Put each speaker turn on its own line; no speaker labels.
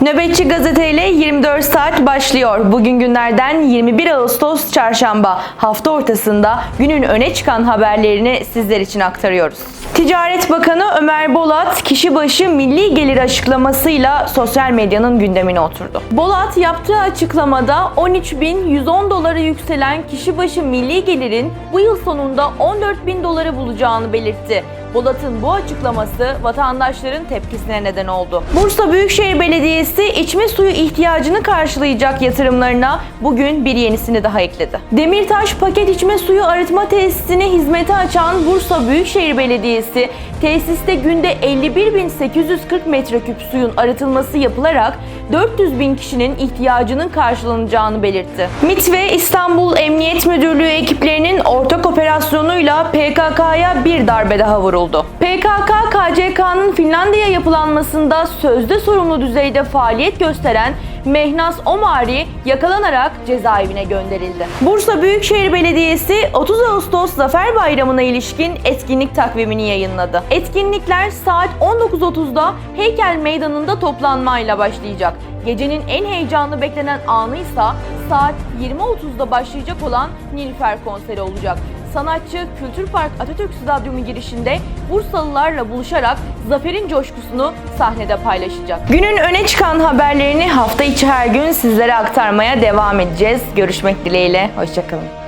Nöbetçi Gazete ile 24 saat başlıyor. Bugün günlerden 21 Ağustos Çarşamba hafta ortasında günün öne çıkan haberlerini sizler için aktarıyoruz. Ticaret Bakanı Ömer Bolat kişi başı milli gelir açıklamasıyla sosyal medyanın gündemine oturdu. Bolat yaptığı açıklamada 13.110 dolara yükselen kişi başı milli gelirin bu yıl sonunda 14.000 doları bulacağını belirtti. Bolat'ın bu açıklaması vatandaşların tepkisine neden oldu. Bursa Büyükşehir Belediyesi içme suyu ihtiyacını karşılayacak yatırımlarına bugün bir yenisini daha ekledi. Demirtaş paket içme suyu arıtma tesisini hizmete açan Bursa Büyükşehir Belediyesi tesiste günde 51.840 metreküp suyun arıtılması yapılarak 400 bin kişinin ihtiyacının karşılanacağını belirtti. MİT ve İstanbul Emniyet Müdürlüğü ekiplerinin ortak operasyonuyla PKK'ya bir darbe daha vuruldu. PKK, KCK'nın Finlandiya yapılanmasında sözde sorumlu düzeyde faaliyet gösteren Mehnaz Omari yakalanarak cezaevine gönderildi. Bursa Büyükşehir Belediyesi 30 Ağustos Zafer Bayramı'na ilişkin etkinlik takvimini yayınladı. Etkinlikler saat 19.30'da Heykel Meydanı'nda toplanmayla başlayacak. Gecenin en heyecanlı beklenen anı ise saat 20.30'da başlayacak olan Nilüfer konseri olacak. Sanatçı Kültür Park Atatürk Stadyumu girişinde Bursalılarla buluşarak zaferin coşkusunu sahnede paylaşacak. Günün öne çıkan haberlerini hafta içi her gün sizlere aktarmaya devam edeceğiz. Görüşmek dileğiyle, hoşçakalın.